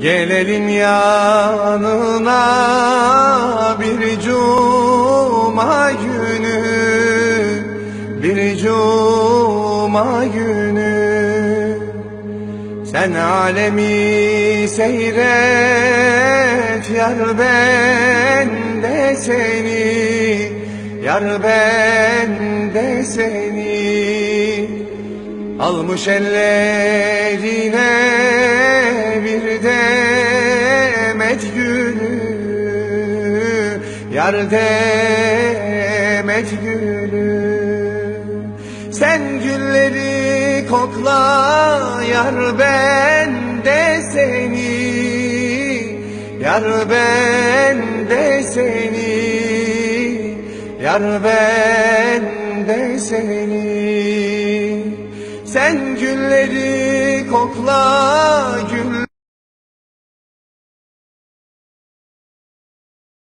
Gelelim yanına bir cuma günü Bir cuma günü. Sen alemi seyret Yar ben de seni Yar ben de seni. Almış ellerine demet gülü Yar demet gülü Sen gülleri kokla yar ben de seni. Yar ben de seni. Yar ben de seni. Sen gülleri kokla